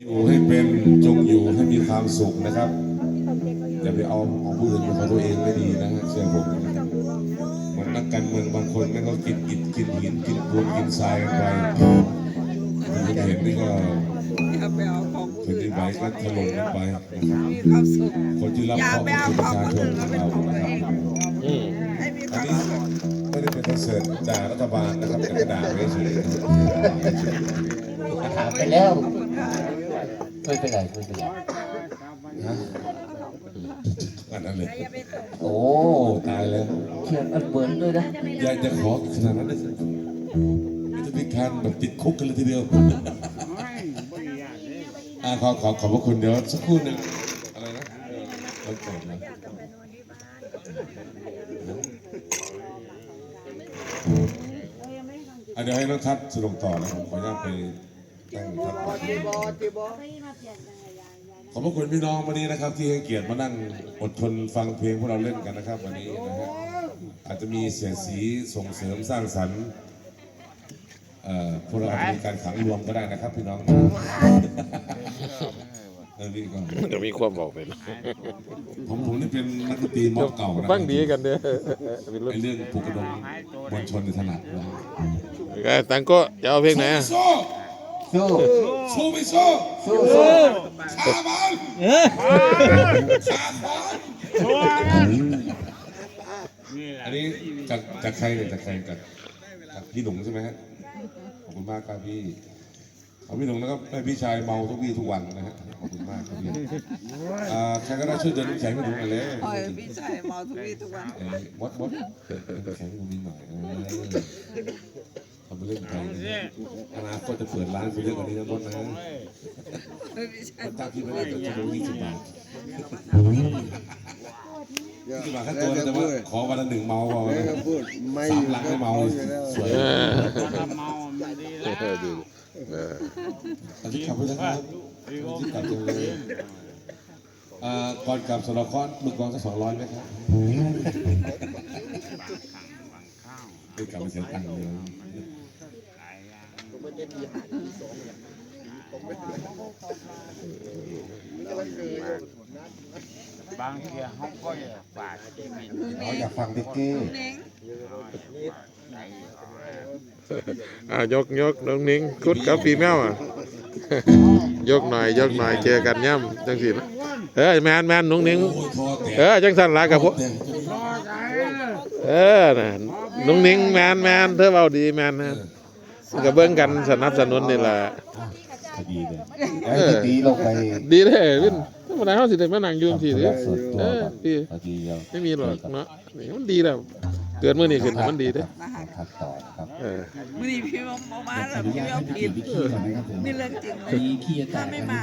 อยู่ให้เป็นจงอยู่ให้มีความสุขนะครับอย่าไปเอาของผู้อื่นเป็นของตัวเองไม่ดีนะฮะเชื่อผมนะครับเหมือนนักการเมืองบางคนแม่งก็กินกินกินหินกินปูนกินทรายกันไปคุณเห็นนี่ก็อย่าไปเอาของผู้แผ่นอื่ดินนไหวก็ถล่มกันไปนะครับมีความสุขคนที่รับอย่าเคราะห์ไปก็เอาคือขปองระชาคนชอื่นนขมาองเป็นเราของนะครับตัวเองให้มีคอันวามนี้สุขไม่ได้เป็นคอนเสิร์ตด่ารัฐบาลนะครับแต่ก็ด่าเฉยๆถามไปแล้วขอบคุณค่ะ ไม่เป็นไรไม่เป็นไรนะอันนั้นเลยโอ้โอ้ตายแล้วเขียนอันเหมือนด้วยนะอย่าจะขอขนาดนั้นเลยสิไม่ต้องพิการแบบติดคุกกันเลยทีเดียวอ่าขอขอขอบพระคุณเดี๋ยวสักครู่หนึ่งอะไรนะเออวันเกิดนะอะเดี๋ยวให้น้องทัศน์สรุปต่อแล้วผมขออนุญาตไป ตั้งทัศน์ก่อนขอบพระคุณพี่น้องวันนี้นะครับ ที่ให้เกียรติมานั่งอดทนฟังเพลงพวกเราเล่นกันนะครับ วันนี้นะฮะอาจจะมีเสียงสีส่งเสริมสร้างสรรค์เอ่อพวกเราอาจจะมีการขังรวมก็ได้นะครับ พี่น้องเออนี่ก็เดี๋ยวมีความบอกเป็นผมผมนี่เป็นนักดนตรีม็อบเก่านะฟังดีกันเด้อเป็นรุ่นไอเรื่องปลุกกระดมมวลชนในถนัดนะก็ตังก็จะเอาเพลงไหน อะโซ่สู้โซ่ไม่โซ่สู้สู้ขาบอลขาบอลอันนี้จากจากใครเนี่ยจากใครจากจากพี่หนุ่มใช่ไหมฮะขอบคุณมากครับพี่เอาพี่หนุ่มนะครับให้พี่ชายเมาทุกวี่ทุกวันนะฮะขอบคุณมากครับพี่อ่าใครก็ได้ช่วยเดินน้ำแข็งให้หนุ่มหน่อยเลยปล่อยพี่ชายเมาทุกวี่ทุกวันเอ้ยมดมดเดินน้ำแข็งให้หนุ่มนิดหน่อย เออทำไปเล่นไปนะอนาคตจะเปิดร้านไปเยอะกว่านี้นะมดนะพี่ชายตั้งที่ไม่ได้จะจะรู้ยี่สิบบาทยี่สิบบาทค่าตัวนะแต่ว่าขอวันละหนึ่งเมาพอแม่ก็พูดไม่สาอมยู่หลังก็ไม่เมาเมาอยู่แล้วสวยเออเมาดีแล้วเอออันนี้ขับไปนะครับที่กลับจังเลยอ่าก่อนกลับสนครมึงกองสักสองร้อยไหมครับไม่กลับไปเสียตังค์เลย บางทีเขาก็อยากฝากที่มีอ๋ออยากฟังดิกกี้เน้งอ่ายกยกน้องนิ้งคุดกับปีแมวอะยกหน่อยยกหน่อยเจอกันย่ำจังสินะเออแมนแมนน้องนิ้งโอ้ยโทษแต่เออจังสันละกับพวกเออน่ะน้องนิ้งแมนแมนเธอเบาดีแมนนะมัน ก็เบิ่งกันสนับสนุนนี่แหละคดีเลยเออดีลงไปดีเลยวินธรรมดาเขาสิได้มานั่งอยืมสิเด้อส่วนตัวเออดีพอดีเราไม่มีหรอกเนาะนี่มันดีแล้วเกิดมื่อนี้ขึ้นมันดีเด้อมาหาทัดต่อครับเออมื่อนี้พี่มามาแล้วพี่เอาผิดนี่เรื่องจริงเลยถ้าไม่มา